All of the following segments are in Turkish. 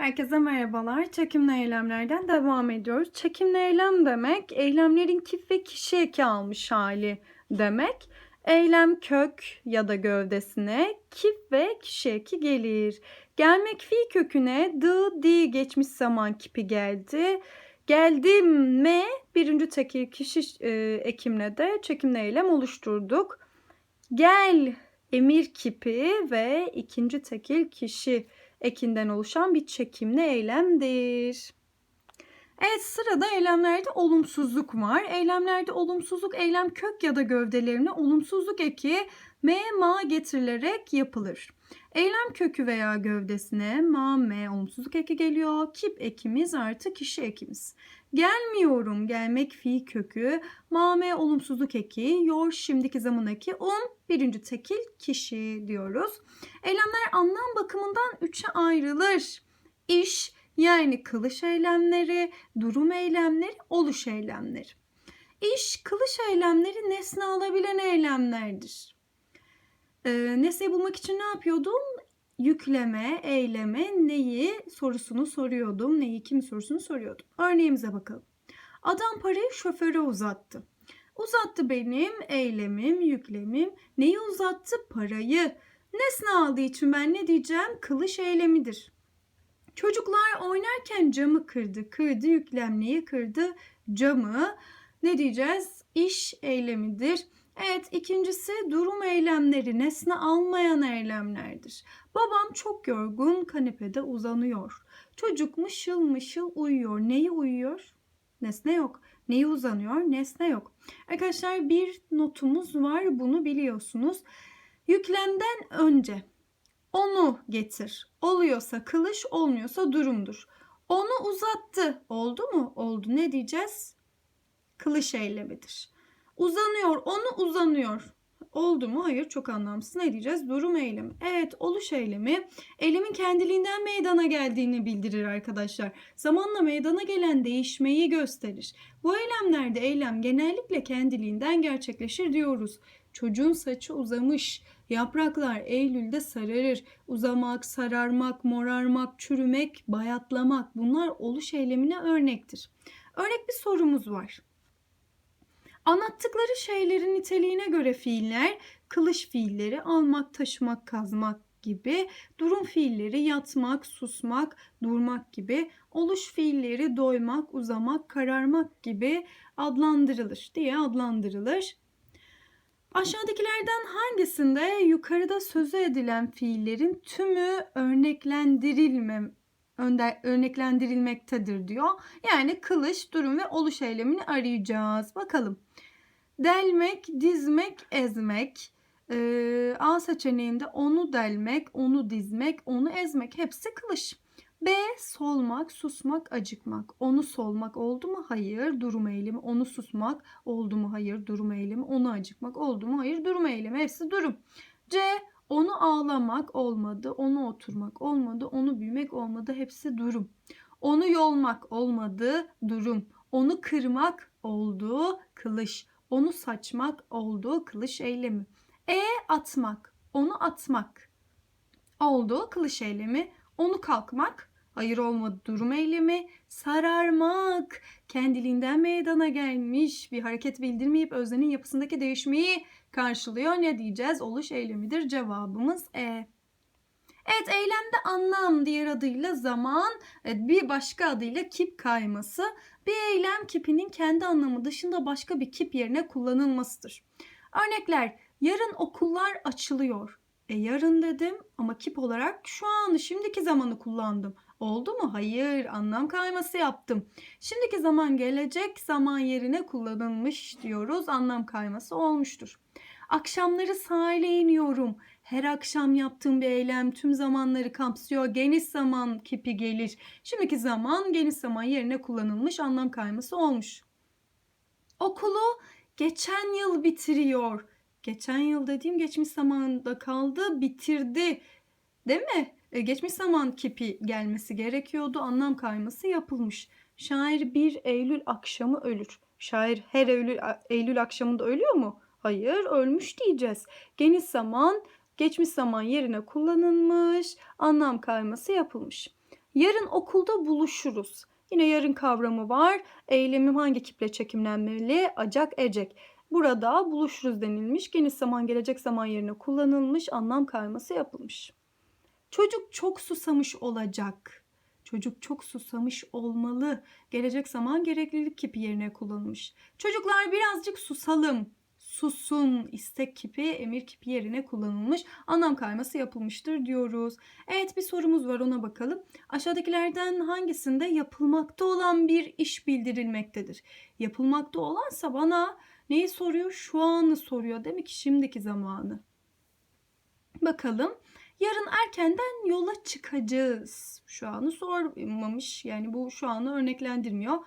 Herkese merhabalar. Çekimli eylemlerden devam ediyoruz. Çekimli eylem demek eylemlerin kip ve kişi eki almış hali demek. Eylem kök ya da gövdesine kip ve kişi eki gelir. Gelmek fi köküne dı di geçmiş zaman kipi geldi. Geldim me birinci tekil kişi e, ekimle de çekimli eylem oluşturduk. Gel emir kipi ve ikinci tekil kişi ekinden oluşan bir çekimli eylemdir. Evet sırada eylemlerde olumsuzluk var. Eylemlerde olumsuzluk eylem kök ya da gövdelerine olumsuzluk eki m ma getirilerek yapılır. Eylem kökü veya gövdesine ma m olumsuzluk eki geliyor. Kip ekimiz artı kişi ekimiz. Gelmiyorum gelmek fi kökü ma m olumsuzluk eki yor şimdiki zaman eki un birinci tekil kişi diyoruz. Eylemler anlam bakımından üçe ayrılır. İş yani kılış eylemleri, durum eylemleri, oluş eylemleri. İş, kılış eylemleri nesne alabilen eylemlerdir. Ee, nesneyi bulmak için ne yapıyordum? Yükleme, eyleme, neyi sorusunu soruyordum. Neyi, kim sorusunu soruyordum. Örneğimize bakalım. Adam parayı şoföre uzattı. Uzattı benim eylemim, yüklemim. Neyi uzattı? Parayı. Nesne aldığı için ben ne diyeceğim? Kılış eylemidir. Çocuklar oynarken camı kırdı. Kırdı yüklem neyi kırdı? Camı. Ne diyeceğiz? İş eylemidir. Evet ikincisi durum eylemleri nesne almayan eylemlerdir. Babam çok yorgun kanepede uzanıyor. Çocuk mışıl mışıl uyuyor. Neyi uyuyor? Nesne yok. Neyi uzanıyor? Nesne yok. Arkadaşlar bir notumuz var bunu biliyorsunuz. Yüklemden önce onu getir. Oluyorsa kılış, olmuyorsa durumdur. Onu uzattı. Oldu mu? Oldu. Ne diyeceğiz? Kılış eylemidir. Uzanıyor. Onu uzanıyor. Oldu mu? Hayır çok anlamsız. Ne diyeceğiz? Durum eylemi. Evet oluş eylemi eylemin kendiliğinden meydana geldiğini bildirir arkadaşlar. Zamanla meydana gelen değişmeyi gösterir. Bu eylemlerde eylem genellikle kendiliğinden gerçekleşir diyoruz. Çocuğun saçı uzamış. Yapraklar Eylül'de sararır. Uzamak, sararmak, morarmak, çürümek, bayatlamak bunlar oluş eylemine örnektir. Örnek bir sorumuz var. Anlattıkları şeylerin niteliğine göre fiiller, kılış fiilleri, almak, taşımak, kazmak gibi, durum fiilleri, yatmak, susmak, durmak gibi, oluş fiilleri, doymak, uzamak, kararmak gibi adlandırılır diye adlandırılır. Aşağıdakilerden hangisinde yukarıda sözü edilen fiillerin tümü örneklendirilme önde, örneklendirilmektedir diyor. Yani kılış, durum ve oluş eylemini arayacağız. Bakalım. Delmek, dizmek, ezmek. Ee, A seçeneğinde onu delmek, onu dizmek, onu ezmek hepsi kılış. B. Solmak, susmak, acıkmak. Onu solmak oldu mu? Hayır. Durum eylemi. Onu susmak oldu mu? Hayır. Durum eylemi. Onu acıkmak oldu mu? Hayır. Durum eylemi. Hepsi durum. C. Onu ağlamak olmadı. Onu oturmak olmadı. Onu büyümek olmadı. Hepsi durum. Onu yolmak olmadı. Durum. Onu kırmak oldu. Kılış. Onu saçmak oldu. Kılış eylemi. E. Atmak. Onu atmak oldu. Kılış eylemi. Onu kalkmak hayır olmadı durum eylemi, sararmak, kendiliğinden meydana gelmiş bir hareket bildirmeyip öznenin yapısındaki değişmeyi karşılıyor. Ne diyeceğiz? Oluş eylemidir. Cevabımız E. Evet eylemde anlam diğer adıyla zaman, evet, bir başka adıyla kip kayması. Bir eylem kipinin kendi anlamı dışında başka bir kip yerine kullanılmasıdır. Örnekler yarın okullar açılıyor. E yarın dedim ama kip olarak şu an şimdiki zamanı kullandım. Oldu mu? Hayır. Anlam kayması yaptım. Şimdiki zaman gelecek zaman yerine kullanılmış diyoruz. Anlam kayması olmuştur. Akşamları sahile iniyorum. Her akşam yaptığım bir eylem tüm zamanları kapsıyor. Geniş zaman kipi gelir. Şimdiki zaman geniş zaman yerine kullanılmış anlam kayması olmuş. Okulu geçen yıl bitiriyor. Geçen yıl dediğim geçmiş zamanda kaldı, bitirdi. Değil mi? E, geçmiş zaman kipi gelmesi gerekiyordu. Anlam kayması yapılmış. Şair 1 Eylül akşamı ölür. Şair her Eylül, Eylül akşamında ölüyor mu? Hayır, ölmüş diyeceğiz. Geniş zaman geçmiş zaman yerine kullanılmış, anlam kayması yapılmış. Yarın okulda buluşuruz. Yine yarın kavramı var. Eylemim hangi kiple çekimlenmeli? Acak, ecek. Burada buluşuruz denilmiş. Geniş zaman gelecek zaman yerine kullanılmış. Anlam kayması yapılmış. Çocuk çok susamış olacak. Çocuk çok susamış olmalı. Gelecek zaman gereklilik kipi yerine kullanılmış. Çocuklar birazcık susalım. Susun istek kipi emir kipi yerine kullanılmış. Anlam kayması yapılmıştır diyoruz. Evet bir sorumuz var ona bakalım. Aşağıdakilerden hangisinde yapılmakta olan bir iş bildirilmektedir? Yapılmakta olansa bana neyi soruyor? Şu anı soruyor. Demek ki şimdiki zamanı. Bakalım. Yarın erkenden yola çıkacağız. Şu anı sormamış. Yani bu şu anı örneklendirmiyor.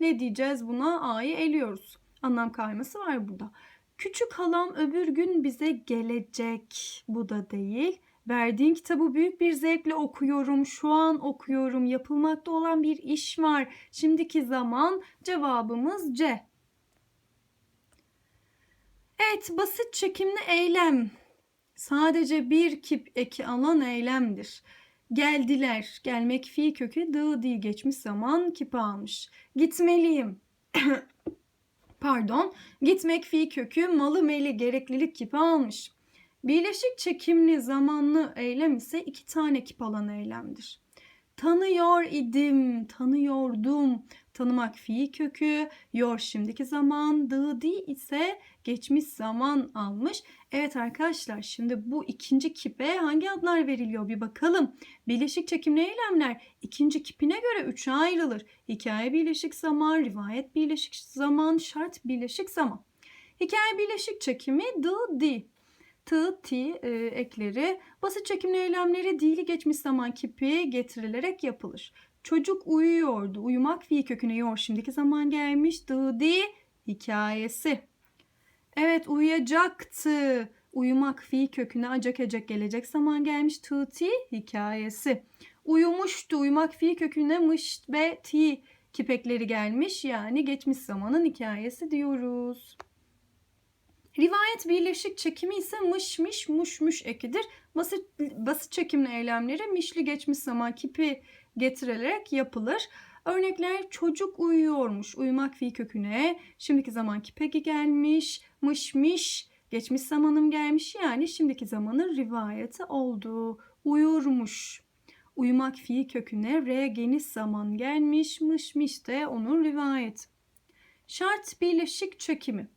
Ne diyeceğiz buna? A'yı eliyoruz. Anlam kayması var burada. Küçük halam öbür gün bize gelecek. Bu da değil. Verdiğin kitabı büyük bir zevkle okuyorum. Şu an okuyorum. Yapılmakta olan bir iş var. Şimdiki zaman cevabımız C. Evet, basit çekimli eylem. Sadece bir kip eki alan eylemdir. Geldiler. Gelmek fi kökü dı di geçmiş zaman kipi almış. Gitmeliyim. Pardon. Gitmek fi kökü malı meli gereklilik kipi almış. Birleşik çekimli zamanlı eylem ise iki tane kip alan eylemdir. Tanıyor idim, tanıyordum. Tanımak fiil kökü, yor şimdiki zaman, dı ise geçmiş zaman almış. Evet arkadaşlar şimdi bu ikinci kipe hangi adlar veriliyor bir bakalım. Birleşik çekimli eylemler ikinci kipine göre üçe ayrılır. Hikaye birleşik zaman, rivayet birleşik zaman, şart birleşik zaman. Hikaye birleşik çekimi dı di. Tı, ti e, ekleri basit çekimli eylemleri dili geçmiş zaman kipi getirilerek yapılır. Çocuk uyuyordu. Uyumak fiil köküne yor şimdiki zaman gelmiş. Dı hikayesi. Evet uyuyacaktı. Uyumak fiil köküne acak ecek gelecek zaman gelmiş. Tı ti hikayesi. Uyumuştu. Uyumak fiil köküne mış ve ti kipekleri gelmiş. Yani geçmiş zamanın hikayesi diyoruz. Rivayet birleşik çekimi ise mış miş muş muş ekidir. Basit, basit çekimli eylemleri mişli geçmiş zaman kipi getirilerek yapılır. Örnekler çocuk uyuyormuş. Uyumak fiil köküne. Şimdiki zaman kipeki gelmiş. Mış miş. Geçmiş zamanım gelmiş. Yani şimdiki zamanın rivayeti oldu. Uyurmuş. Uyumak fiil köküne re geniş zaman gelmiş. Mış miş de onun rivayeti. Şart birleşik çekimi.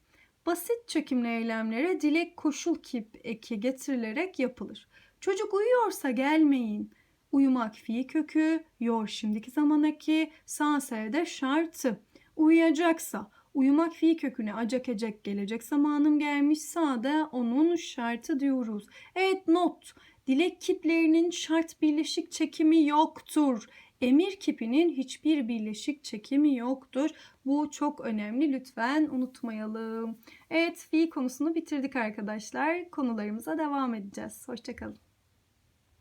Basit çekimli eylemlere dilek koşul kip eki getirilerek yapılır. Çocuk uyuyorsa gelmeyin. Uyumak fiil kökü, yor şimdiki zaman eki, sağ de şartı. Uyuyacaksa uyumak fiil köküne acak ecek gelecek zamanım gelmiş sağda onun şartı diyoruz. Evet not. Dilek kiplerinin şart birleşik çekimi yoktur. Emir kipinin hiçbir birleşik çekimi yoktur. Bu çok önemli lütfen unutmayalım. Evet fiil konusunu bitirdik arkadaşlar. Konularımıza devam edeceğiz. Hoşçakalın.